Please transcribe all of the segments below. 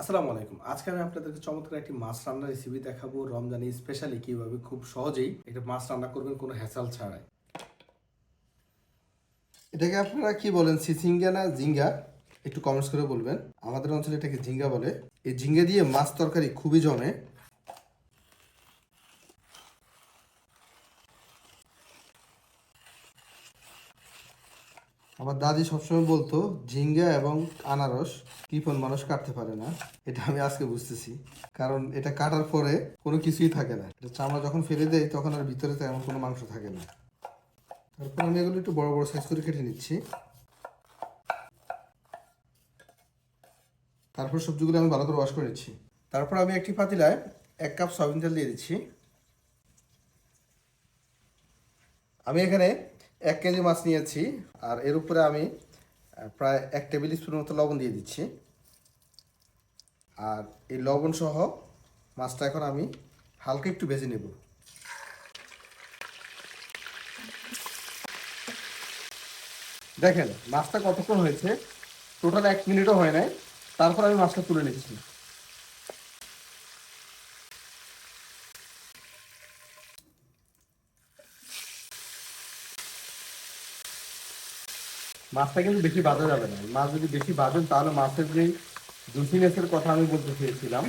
আসসালামু আলাইকুম। আজকে আমি আপনাদেরকে চমৎকার একটি মাছ রান্নার রেসিপি দেখাবো। রমজানি স্পেশালি কীভাবে খুব সহজেই একটা মাছ রান্না করবেন কোনো হ্যাসাল ছাড়াই। এটাকে আপনারা কি বলেন, সিসিঙ্গা না জিঙ্গা একটু কমেন্টস করে বলবেন। আমাদের অঞ্চলে এটাকে ঝিঙ্গা বলে। এই ঝিঙ্গা দিয়ে মাছ তরকারি খুবই জমে। আমার দাদি সবসময় বলতো, ঝিঙ্গা এবং আনারস কৃপন মানুষ কাটতে পারে না? এটা আমি আজকে বুঝতেছি। কারণ এটা কাটার পরে কোনো কিছুই থাকে না। এটা চামড়া যখন ফেলে দেয়, তখন আর ভিতরে তেমন কোনো মাংস থাকে না। তারপর আমি এগুলো একটু বড় বড় সাইজ করে কেটে নিচ্ছি। তারপর সবজিগুলো আমি ভালো করে ওয়াশ করে নিচ্ছি। তারপর আমি একটি পাতিলায় এক কাপ সয়াবিন তেল দিয়ে দিচ্ছি। আমি এখানে এক কেজি মাছ নিয়েছি, আর এর উপরে আমি প্রায় এক টেবিল স্পুন মতো লবণ দিয়ে দিচ্ছি। আর এই লবণ সহ মাছটা এখন আমি হালকা একটু ভেজে নেব। দেখেন, মাছটা কতক্ষণ হয়েছে? টোটাল এক মিনিটও হয় নাই। তারপর আমি মাছটা তুলে নিচ্ছি। মাছটা কিন্তু বেশি বাজা যাবে না। মাছ যদি বেশি বাজেন, তাহলে মাছের যে জুসিনেসের কথা আমি বলতে চেয়েছিলাম,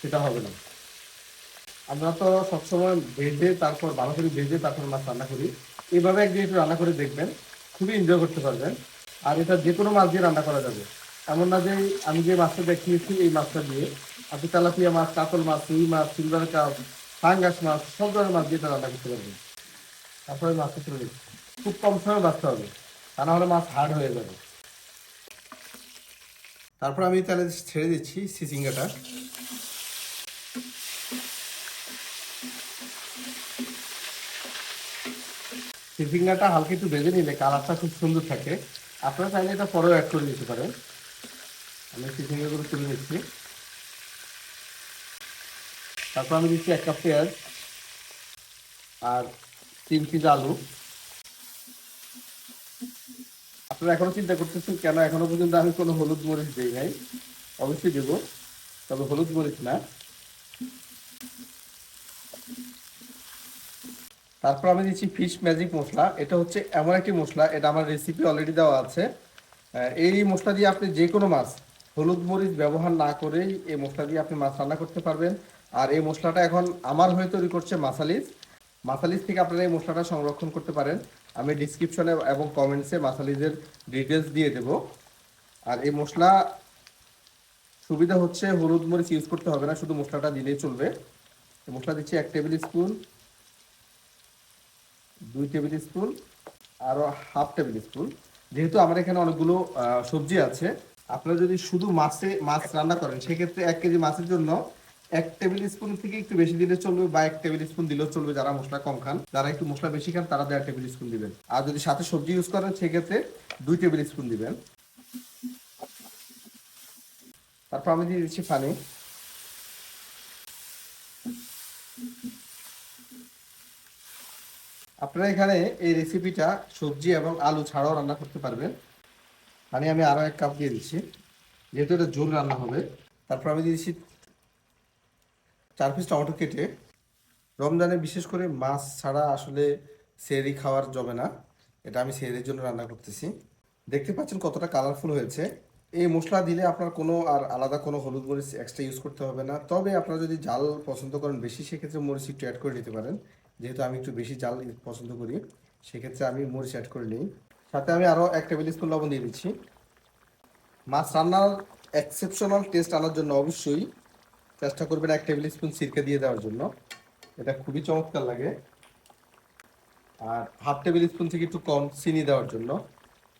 সেটা হবে না। আমরা তো সবসময় ভেজে, তারপর ভালো করে ভেজে তারপর মাছ রান্না করি। এইভাবে একদিন একটু রান্না করে দেখবেন, খুবই এনজয় করতে পারবেন। আর এটা যে কোনো মাছ দিয়ে রান্না করা যাবে। এমন না যে আমি যে মাছটা দেখিয়েছি, এই মাছটা দিয়ে। আপনি তেলাপিয়া মাছ, কাতল মাছ, রুই মাছ, সিলভার কাপ, ফাঙ্গাস মাছ, সব ধরনের মাছ দিয়ে এটা রান্না করতে পারবেন। তারপরে মাছটা দিচ্ছি খুব কম সময় বাঁচতে হবে। তা মাছ হার্ড হয়ে যাবে। তারপর আমি তাহলে ছেড়ে দিচ্ছি সিসিঙ্গাটা। সিসিঙ্গাটা হালকা একটু ভেজে নিলে কালারটা খুব সুন্দর থাকে। আপনারা চাইলে এটা পরেও অ্যাড করে দিতে পারেন। আমি সিসিঙ্গাগুলো তুলে নিচ্ছি। তারপর আমি দিচ্ছি এক কাপ পেঁয়াজ আর তিন পিস আলু। আপনারা এখনও চিন্তা করতেছেন, কেন এখনও পর্যন্ত আমি কোনো হলুদ মরিচ দিই নাই? অবশ্যই দেবো, তবে হলুদ মরিচ না। তারপর আমি দিচ্ছি ফিশ ম্যাজিক মশলা। এটা হচ্ছে এমন একটি মশলা, এটা আমার রেসিপি অলরেডি দেওয়া আছে। এই মশলা দিয়ে আপনি যে কোনো মাছ হলুদ মরিচ ব্যবহার না করেই এই মশলা দিয়ে আপনি মাছ রান্না করতে পারবেন। আর এই মশলাটা এখন আমার হয়ে তৈরি করছে মাসালিস। মাসালিস থেকে আপনারা এই মশলাটা সংরক্ষণ করতে পারেন। আমি ডিসক্রিপশনে এবং কমেন্টসে মাসালিজের ডিটেলস দিয়ে দেব। আর এই মশলা, সুবিধা হচ্ছে হলুদ মরিচ ইউজ করতে হবে না, শুধু মশলাটা দিলেই চলবে। মশলা দিচ্ছি এক টেবিল স্পুন দুই টেবিল স্পুন আরও হাফ টেবিল স্পুন যেহেতু আমার এখানে অনেকগুলো সবজি আছে, আপনারা যদি শুধু মাছে, মাছ রান্না করেন, সেক্ষেত্রে এক কেজি মাছের জন্য এক টেবিল স্পুন থেকে একটু বেশি দিলে চলবে বা এক টেবিল স্পুন দিলেও চলবে যারা মশলা কম খান। যারা একটু মশলা বেশি খান, তারা দেড় টেবিল স্পুন দিবেন। আর যদি সাথে সবজি ইউজ করেন, সেক্ষেত্রে দুই টেবিল স্পুন দিবেন। তারপর আমি দিয়ে দিচ্ছি পানি। আপনারা এখানে এই রেসিপিটা সবজি এবং আলু ছাড়াও রান্না করতে পারবেন। পানি আমি আরও এক কাপ দিয়ে দিচ্ছি। যেহেতু এটা জোর রান্না হবে, তারপর আমি দিয়ে দিচ্ছি চার পিস টমেটো কেটে রমজানে বিশেষ করে মাছ ছাড়া আসলে সেরি খাওয়ার জমে না। এটা আমি সেরির জন্য রান্না করতেছি। দেখতে পাচ্ছেন কতটা কালারফুল হয়েছে। এই মশলা দিলে আপনার কোনো আর আলাদা কোনো হলুদ মরিচ এক্সট্রা ইউজ করতে হবে না। তবে আপনারা যদি জাল পছন্দ করেন, বেশি সেক্ষেত্রে মরিচ একটু অ্যাড করে নিতে পারেন। যেহেতু আমি একটু বেশি জাল পছন্দ করি, সেক্ষেত্রে আমি মরিচ অ্যাড করে নিই। সাথে আমি আরও এক টেবিল স্পুন লবণ দিয়ে দিচ্ছি। মাছ রান্নার এক্সেপশনাল টেস্ট আনার জন্য অবশ্যই চেষ্টা করবেন এক টেবিল স্পুন সিরকা দিয়ে দেওয়ার জন্য। এটা খুবই চমৎকার লাগে। আর হাফ টেবিল স্পুন থেকে একটু কম চিনি দেওয়ার জন্য।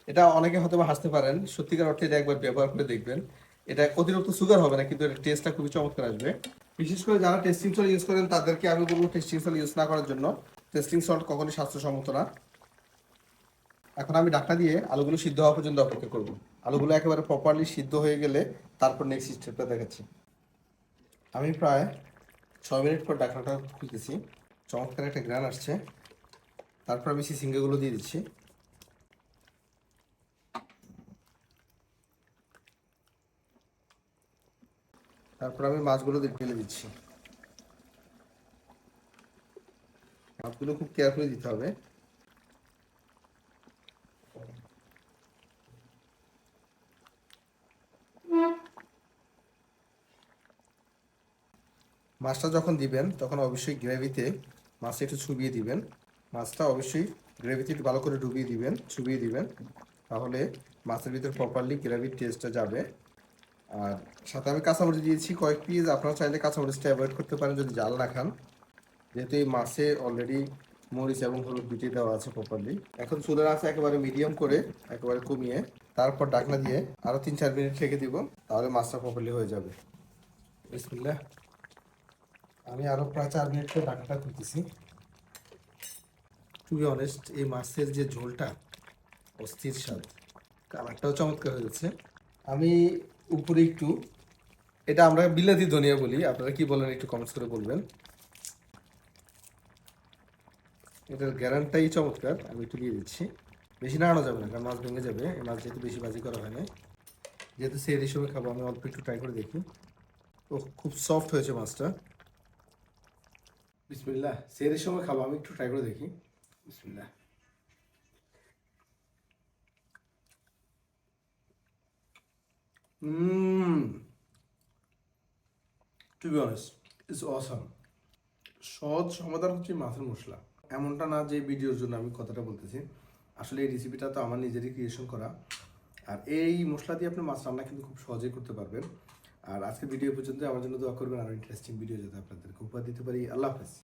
এটা অনেকে হয়তো হাসতে পারেন। সত্যিকার অর্থে এটা একবার ব্যবহার করে দেখবেন। এটা অতিরিক্ত সুগার হবে না, কিন্তু এটা টেস্টটা খুবই চমৎকার আসবে। বিশেষ করে যারা টেস্টিং সল্ট ইউজ করেন, তাদেরকে আমি বলব টেস্টিং সল্ট ইউজ না করার জন্য। টেস্টিং সল্ট কখনোই স্বাস্থ্যসম্মত না। এখন আমি ঢাকনা দিয়ে আলুগুলো সিদ্ধ হওয়া পর্যন্ত অপেক্ষা করব। আলুগুলো একেবারে প্রপারলি সিদ্ধ হয়ে গেলে তারপর নেক্সট স্টেপটা দেখাচ্ছি। আমি প্রায় ছয় মিনিট পর ঢাকনাটা খুলতেছি। চমৎকার একটা গ্রান আসছে। তারপর আমি সেই সিঙ্গাগুলো দিয়ে দিচ্ছি। তারপর আমি মাছগুলো ঢেলে দিচ্ছি। মাছগুলো খুব কেয়ারফুলি দিতে হবে। মাছটা যখন দিবেন, তখন অবশ্যই গ্রেভিতে মাছটা একটু ছুবিয়ে দিবেন। মাছটা অবশ্যই গ্রেভিতে একটু ভালো করে ডুবিয়ে দিবেন ছুবিয়ে দিবেন। তাহলে মাছের ভিতরে প্রপারলি গ্রেভির টেস্টটা যাবে। আর সাথে আমি কাঁচামরিচ দিয়েছি, কয়েক পিস আপনারা চাইলে কাঁচামরিচটা অ্যাভয়েড করতে পারেন যদি জাল না খান। যেহেতু এই মাছে অলরেডি মরিচ এবং হলুদ বিটে দেওয়া আছে প্রপারলি এখন চুলের আছে একেবারে মিডিয়াম করে একেবারে কমিয়ে তারপর ডাকনা দিয়ে আরও তিন চার মিনিট রেখে দিব, তাহলে মাছটা প্রপারলি হয়ে যাবে। বিসমিল্লাহ। আমি আরও প্রায় চার মিনিট করে ডাকনাটা খুলতেছি। টু বি অনেস্ট এই মাছের যে ঝোলটা, অস্থির স্বাদ। কালারটাও চমৎকার হয়েছে আমি উপরে একটু, এটা আমরা বিলাতি ধনিয়া বলি, আপনারা কি বলেন একটু কমেন্টস করে বলবেন। এটার গ্যারান্টাই চমৎকার, আমি একটু দিয়ে দিচ্ছি। বেশি নাড়ানো যাবে না, কারণ মাছ ভেঙে যাবে, এই মাছ যেহেতু বেশি বাজি করা হয় না যেহেতু সেই হিসেবে খাব, আমি অল্প একটু ট্রাই করে দেখি। ও খুব সফট হয়েছে মাছটা। বিসমিল্লাহ, সেরের সময় খাব, আমি একটু ট্রাই করে দেখি। Mmm. টু বি ইটস সহজ সমাধান হচ্ছে মাছের মশলা। এমনটা না যে ভিডিওর জন্য আমি কথাটা বলতেছি। আসলে এই রেসিপিটা তো আমার নিজেরই ক্রিয়েশন করা। আর এই মশলা দিয়ে আপনি মাছ রান্না কিন্তু খুব সহজেই করতে পারবেন। আর আজকে ভিডিও পর্যন্ত আমার জন্য দোয়া করবেন। আর ইন্টারেস্টিং ভিডিও যাতে আপনাদেরকে উপহার দিতে পারি। আল্লাহ হাফেজ।